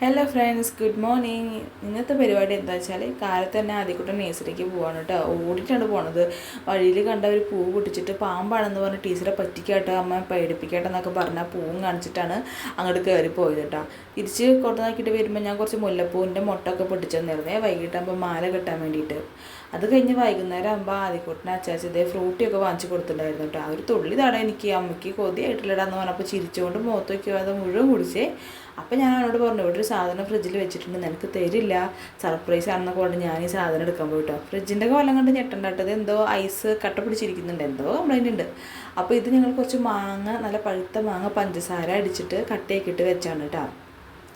Hello friends good morning ഇന്നത്തെ പരിപാടി എന്താ വെച്ചാൽ കാലത്ത് തന്നെ ആദ്യക്കൂട്ടം നേഴ്സറിക്ക് പോവാണ് കേട്ടോ ഓടിയിട്ടാണ് പോണത്. വഴിയിൽ കണ്ട ഒരു പൂ പൊട്ടിച്ചിട്ട് പാമ്പാണെന്ന് പറഞ്ഞ് ടീച്ചറെ പറ്റിക്കാട്ടോ അമ്മ പേടിപ്പിക്കട്ടെ എന്നൊക്കെ പറഞ്ഞാൽ പൂവും കാണിച്ചിട്ടാണ് അങ്ങോട്ട് കയറി പോയത് കേട്ടോ തിരിച്ച് കൊണ്ടുനാക്കിയിട്ട് വരുമ്പോൾ ഞാൻ കുറച്ച് മുല്ലപ്പൂവിന്റെ മുട്ടൊക്കെ പൊട്ടിച്ചു തന്നിരുന്നേ വൈകിട്ടാകുമ്പോൾ മാല കെട്ടാൻ വേണ്ടിയിട്ട്. അത് കഴിഞ്ഞ് വൈകുന്നേരം ആകുമ്പോൾ ആദ്യക്കൂട്ടിന് അച്ചാച്ച ഇതേ ഫ്രൂട്ടിയൊക്കെ വാങ്ങിച്ചു കൊടുത്തിട്ടുണ്ടായിരുന്നു കേട്ടോ ആ ഒരു തുള്ളി തട എനിക്ക് അമ്മയ്ക്ക് കൊതിയായിട്ടില്ലടാന്ന് പറഞ്ഞപ്പോൾ ചിരിച്ചുകൊണ്ട് മുഖത്ത് വയ്ക്കുക അത് മുഴുവൻ കുടിച്ചേ. അപ്പം ഞാൻ അവനോട് പറഞ്ഞു ഇവിടെ ഒരു സാധനം ഫ്രിഡ്ജിൽ വെച്ചിട്ടുണ്ട് നിനക്ക് തരില്ല. സർപ്രൈസ് ആണെന്നൊക്കെ കൊണ്ട് ഞാൻ ഈ സാധനം എടുക്കാൻ പോയിട്ടോ ഫ്രിഡ്ജിന്റെ കോലം കണ്ട് ഞെട്ടണ്ടാട്ടത് എന്തോ ഐസ് കട്ട പിടിച്ചിരിക്കുന്നുണ്ട്. എന്തോ കംപ്ലൈന്റ് ഉണ്ട്. അപ്പോൾ ഇത് ഞങ്ങൾ കുറച്ച് മാങ്ങ നല്ല പഴുത്ത മാങ്ങ പഞ്ചസാര അടിച്ചിട്ട് കട്ടയാക്കിയിട്ട് വെച്ചാണ് കേട്ടോ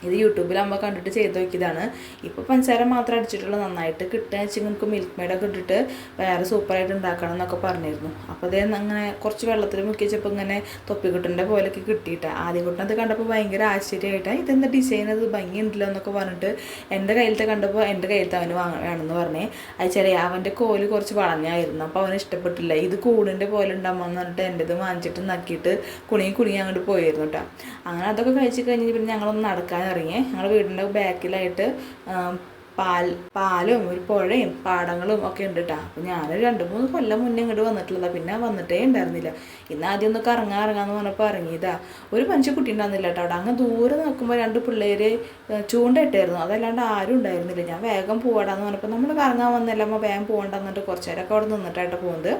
ഇത് അമ്മ കണ്ടിട്ട് ചെയ്ത് നോക്കിയതാണ്. ഇപ്പോൾ പഞ്ചസാര മാത്രം അടിച്ചിട്ടുള്ള നന്നായിട്ട് കിട്ടുക വെച്ചാൽ നമുക്ക് മിൽക്ക് മെയ്ഡൊക്കെ ഇട്ടിട്ട് വേറെ സൂപ്പറായിട്ട് ഉണ്ടാക്കണം എന്നൊക്കെ പറഞ്ഞിരുന്നു. അപ്പോൾ അതേ അങ്ങനെ കുറച്ച് വെള്ളത്തിൽ മുക്കി വെച്ചപ്പോൾ ഇങ്ങനെ തൊപ്പിക്കുട്ടന്റെ പോലെയൊക്കെ കിട്ടിയിട്ട്. ആദ്യം കുട്ടൻ അത് കണ്ടപ്പോൾ ഭയങ്കര ആശ്ചര്യമായിട്ടാണ് ഇതെന്താ ഡിസൈൻ അത് ഭംഗിയുണ്ടല്ലോ എന്നൊക്കെ പറഞ്ഞിട്ട് എന്റെ കയ്യിലത്തെ കണ്ടപ്പോൾ എന്റെ കയ്യിലത്തെ അവന് വേണമെന്ന് പറഞ്ഞേ. അത് ചെറിയ അവന്റെ കോൽ കുറച്ച് വളഞ്ഞായിരുന്നു. അപ്പോൾ അവന് ഇഷ്ടപ്പെട്ടില്ല. ഇത് കൂടിന്റെ പോലെ ഉണ്ടാകുമെന്ന് പറഞ്ഞിട്ട് എന്റെത് വാങ്ങിച്ചിട്ട് നക്കിയിട്ട് കുണി കുണി അങ്ങോട്ട് പോയിരുന്നു കേട്ടോ അങ്ങനെ അതൊക്കെ കഴിച്ച് കഴിഞ്ഞ് പിന്നെ ഞങ്ങളൊന്ന് നടക്കാൻ ഇറങ്ങി ഞങ്ങളുടെ വീടിന്റെ ബാക്കിലായിട്ട് പാൽ പാലും ഒരു പുഴയും പാടങ്ങളും ഒക്കെ ഉണ്ട് കേട്ടോ അപ്പം ഞാനൊരു രണ്ട് മൂന്ന് കൊല്ലം മുന്നേ ഇങ്ങോട്ട് വന്നിട്ടുള്ളതാണ് പിന്നെ വന്നിട്ടേ ഉണ്ടായിരുന്നില്ല. ഇന്ന് ആദ്യം ഒന്ന് കറങ്ങാൻ ഇറങ്ങാന്ന് പറഞ്ഞപ്പോൾ ഇറങ്ങിയതാ. ഒരു മനുഷ്യ കുട്ടി ഉണ്ടായിരുന്നില്ല കേട്ടോ അവിടെ. അങ്ങ് ദൂരെ നോക്കുമ്പോൾ രണ്ട് പിള്ളേർ ചൂണ്ടയിട്ടായിരുന്നു. അതല്ലാണ്ട് ആരും ഉണ്ടായിരുന്നില്ല. ഞാൻ വേഗം പോവാടാന്ന് പറഞ്ഞപ്പോൾ നമ്മൾ കറങ്ങാൻ വന്നല്ല അമ്മ വേഗം പോകണ്ടെന്നിട്ട് കുറച്ച് നേരമൊക്കെ അവിടെ നിന്നിട്ടായിട്ട് പോകുന്നത്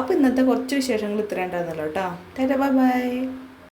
അപ്പോൾ ഇന്നത്തെ കുറച്ച് വിശേഷങ്ങൾ ഇത്ര ഉണ്ടായിരുന്നല്ലോ കേട്ടോ ബൈ ബൈ.